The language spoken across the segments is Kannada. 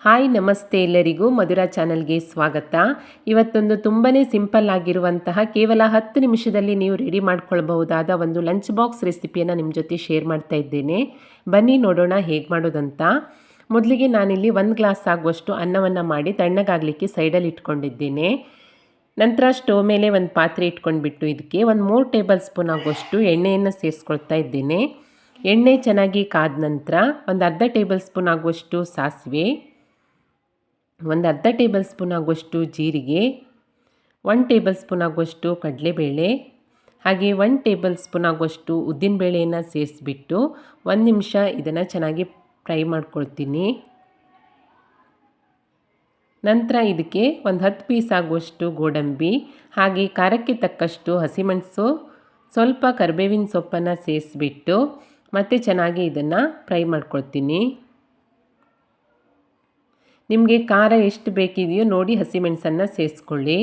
ಹಾಯ್ ನಮಸ್ತೆ ಎಲ್ಲರಿಗೂ ಮಧುರಾ ಚಾನಲ್ಗೆ ಸ್ವಾಗತ. ಇವತ್ತೊಂದು ತುಂಬಾ ಸಿಂಪಲ್ ಆಗಿರುವಂತಹ ಕೇವಲ ಹತ್ತು ನಿಮಿಷದಲ್ಲಿ ನೀವು ರೆಡಿ ಮಾಡ್ಕೊಳ್ಬಹುದಾದ ಒಂದು ಲಂಚ್ ಬಾಕ್ಸ್ ರೆಸಿಪಿಯನ್ನು ನಿಮ್ಮ ಜೊತೆ ಶೇರ್ ಮಾಡ್ತಾ ಇದ್ದೇನೆ. ಬನ್ನಿ ನೋಡೋಣ ಹೇಗೆ ಮಾಡೋದಂತ. ಮೊದಲಿಗೆ ನಾನಿಲ್ಲಿ ಒಂದು ಗ್ಲಾಸ್ ಆಗುವಷ್ಟು ಅನ್ನವನ್ನು ಮಾಡಿ ತಣ್ಣಗಾಗಲಿಕ್ಕೆ ಸೈಡಲ್ಲಿ ಇಟ್ಕೊಂಡಿದ್ದೇನೆ. ನಂತರ ಸ್ಟೋವ್ ಮೇಲೆ ಒಂದು ಪಾತ್ರೆ ಇಟ್ಕೊಂಡ್ಬಿಟ್ಟು ಇದಕ್ಕೆ ಒಂದು ಮೂರು ಟೇಬಲ್ ಸ್ಪೂನ್ ಆಗುವಷ್ಟು ಎಣ್ಣೆಯನ್ನು ಸೇರಿಸ್ಕೊಳ್ತಾ ಇದ್ದೇನೆ. ಎಣ್ಣೆ ಚೆನ್ನಾಗಿ ಕಾದ ನಂತರ ಒಂದು ಅರ್ಧ ಟೇಬಲ್ ಸ್ಪೂನ್ ಆಗುವಷ್ಟು ಸಾಸಿವೆ ಒಂದು ಅರ್ಧ ಟೇಬಲ್ ಸ್ಪೂನ್ ಆಗುವಷ್ಟು ಜೀರಿಗೆ ಒನ್ ಟೇಬಲ್ ಸ್ಪೂನ್ ಆಗುವಷ್ಟು ಕಡಲೆಬೇಳೆ, ಹಾಗೆ ಒನ್ ಟೇಬಲ್ ಸ್ಪೂನ್ ಆಗುವಷ್ಟು ಉದ್ದಿನಬೇಳೆಯನ್ನು ಸೇರಿಸ್ಬಿಟ್ಟು ಒಂದು ನಿಮಿಷ ಇದನ್ನು ಚೆನ್ನಾಗಿ ಫ್ರೈ ಮಾಡ್ಕೊಳ್ತೀನಿ. ನಂತರ ಇದಕ್ಕೆ ಒಂದು ಹತ್ತು ಪೀಸ್ ಆಗುವಷ್ಟು ಗೋಡಂಬಿ, ಹಾಗೆ ಖಾರಕ್ಕೆ ತಕ್ಕಷ್ಟು ಹಸಿಮೆಣಸು, ಸ್ವಲ್ಪ ಕರಿಬೇವಿನ ಸೊಪ್ಪನ್ನು ಸೇರಿಸ್ಬಿಟ್ಟು ಮತ್ತೆ ಚೆನ್ನಾಗಿ ಇದನ್ನು ಫ್ರೈ ಮಾಡ್ಕೊಳ್ತೀನಿ. ನಿಮಗೆ ಖಾರ ಎಷ್ಟು ಬೇಕಿದೆಯೋ ನೋಡಿ ಹಸಿಮೆಣಸನ್ನು ಸೇರಿಸ್ಕೊಳ್ಳಿ.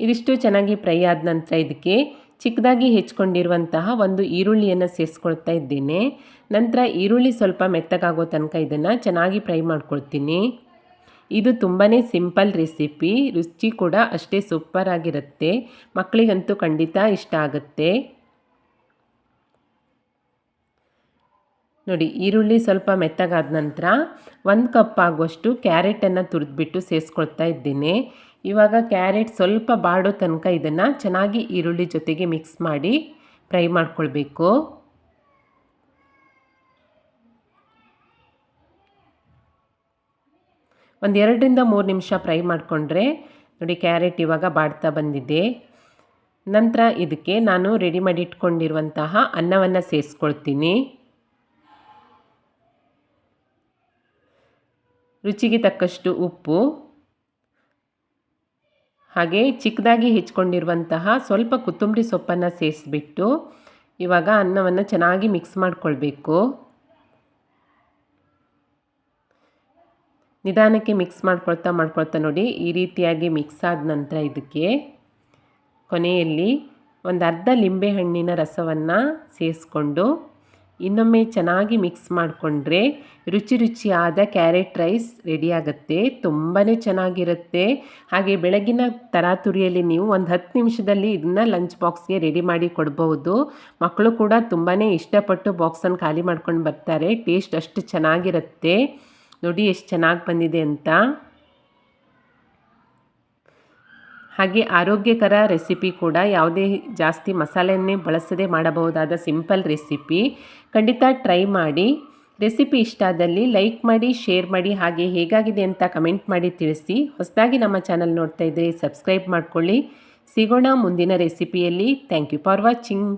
ಇದಿಷ್ಟು ಚೆನ್ನಾಗಿ ಫ್ರೈ ಆದ ನಂತರ ಇದಕ್ಕೆ ಚಿಕ್ಕದಾಗಿ ಹೆಚ್ಕೊಂಡಿರುವಂತಹ ಒಂದು ಈರುಳ್ಳಿಯನ್ನು ಸೇರಿಸ್ಕೊಳ್ತಾ ಇದ್ದೇನೆ. ನಂತರ ಈರುಳ್ಳಿ ಸ್ವಲ್ಪ ಮೆತ್ತಗಾಗೋ ತನಕ ಇದನ್ನು ಚೆನ್ನಾಗಿ ಫ್ರೈ ಮಾಡ್ಕೊಳ್ತೀನಿ. ಇದು ತುಂಬಾ ಸಿಂಪಲ್ ರೆಸಿಪಿ, ರುಚಿ ಕೂಡ ಅಷ್ಟೇ ಸೂಪರ್ ಆಗಿರುತ್ತೆ. ಮಕ್ಕಳಿಗಂತೂ ಖಂಡಿತ ಇಷ್ಟ ಆಗುತ್ತೆ. ನೋಡಿ, ಈರುಳ್ಳಿ ಸ್ವಲ್ಪ ಮೆತ್ತಗಾದ ನಂತರ ಒಂದು ಕಪ್ ಆಗುವಷ್ಟು ಕ್ಯಾರೆಟನ್ನು ತುರಿದ್ಬಿಟ್ಟು ಸೇರಿಸ್ಕೊಳ್ತಾ ಇದ್ದೀನಿ. ಇವಾಗ ಕ್ಯಾರೆಟ್ ಸ್ವಲ್ಪ ಬಾಡೋ ತನಕ ಇದನ್ನು ಚೆನ್ನಾಗಿ ಈರುಳ್ಳಿ ಜೊತೆಗೆ ಮಿಕ್ಸ್ ಮಾಡಿ ಫ್ರೈ ಮಾಡ್ಕೊಳ್ಬೇಕು. ಒಂದು ಎರಡರಿಂದ ಮೂರು ನಿಮಿಷ ಫ್ರೈ ಮಾಡಿಕೊಂಡ್ರೆ ನೋಡಿ, ಕ್ಯಾರೆಟ್ ಇವಾಗ ಬಾಡ್ತಾ ಬಂದಿದೆ. ನಂತರ ಇದಕ್ಕೆ ನಾನು ರೆಡಿ ಮಾಡಿ ಇಟ್ಕೊಂಡಿರುವಂತಹ ಅನ್ನವನ್ನು ಸೇರಿಸ್ಕೊಳ್ತೀನಿ ರುಚಿಗೆ ತಕ್ಕಷ್ಟು ಉಪ್ಪು, ಹಾಗೆ ಚಿಕ್ಕದಾಗಿ ಹೆಚ್ಕೊಂಡಿರುವಂತಹ ಸ್ವಲ್ಪ ಕೊತ್ತಂಬರಿ ಸೊಪ್ಪನ್ನು ಸೇರಿಸ್ಬಿಟ್ಟು ಇವಾಗ ಅನ್ನವನ್ನು ಚೆನ್ನಾಗಿ ಮಿಕ್ಸ್ ಮಾಡಿಕೊಳ್ಬೇಕು. ನಿಧಾನಕ್ಕೆ ಮಿಕ್ಸ್ ಮಾಡ್ಕೊಳ್ತಾ ಮಾಡ್ಕೊಳ್ತಾ ನೋಡಿ ಈ ರೀತಿಯಾಗಿ ಮಿಕ್ಸ್ ಆದ ನಂತರ ಇದಕ್ಕೆ ಕೊನೆಯಲ್ಲಿ ಒಂದು ಅರ್ಧ ಲಿಂಬೆಹಣ್ಣಿನ ರಸವನ್ನು ಸೇರಿಸ್ಕೊಂಡು ಇನ್ನೊಮ್ಮೆ ಚೆನ್ನಾಗಿ ಮಿಕ್ಸ್ ಮಾಡಿಕೊಂಡ್ರೆ ರುಚಿ ರುಚಿಯಾದ ಕ್ಯಾರೆಟ್ ರೈಸ್ ರೆಡಿಯಾಗುತ್ತೆ ತುಂಬಾ ಚೆನ್ನಾಗಿರುತ್ತೆ. ಹಾಗೆ ಬೆಳಗಿನ ತರಾತುರಿಯಲ್ಲಿ ನೀವು ಒಂದು ಹತ್ತು ನಿಮಿಷದಲ್ಲಿ ಇದನ್ನ ಲಂಚ್ ಬಾಕ್ಸ್ಗೆ ರೆಡಿ ಮಾಡಿ ಕೊಡ್ಬೋದು. ಮಕ್ಕಳು ಕೂಡ ತುಂಬಾ ಇಷ್ಟಪಟ್ಟು ಬಾಕ್ಸನ್ನು ಖಾಲಿ ಮಾಡ್ಕೊಂಡು ಬರ್ತಾರೆ ಟೇಸ್ಟ್ ಅಷ್ಟು ಚೆನ್ನಾಗಿರುತ್ತೆ. ನೋಡಿ ಎಷ್ಟು ಚೆನ್ನಾಗಿ ಬಂದಿದೆ ಅಂತ. ಹಾಗೆ ಆರೋಗ್ಯಕರ ರೆಸಿಪಿ ಕೂಡ ಯಾವುದೇ ಜಾಸ್ತಿ ಮಸಾಲೆಯನ್ನೇ ಬಳಸದೆ ಮಾಡಬಹುದಾದ ಸಿಂಪಲ್ ರೆಸಿಪಿ. ಖಂಡಿತ ಟ್ರೈ ಮಾಡಿ. ರೆಸಿಪಿ ಇಷ್ಟ ಆದಲ್ಲಿ ಲೈಕ್ ಮಾಡಿ, ಶೇರ್ ಮಾಡಿ, ಹಾಗೆ ಹೇಗಾಗಿದೆ ಅಂತ ಕಮೆಂಟ್ ಮಾಡಿ ತಿಳಿಸಿ. ಹೊಸದಾಗಿ ನಮ್ಮ ಚಾನಲ್ ನೋಡ್ತಾ ಇದ್ದರೆ ಸಬ್ಸ್ಕ್ರೈಬ್ ಮಾಡ್ಕೊಳ್ಳಿ. ಸಿಗೋಣ ಮುಂದಿನ ರೆಸಿಪಿಯಲ್ಲಿ. Thank you for watching.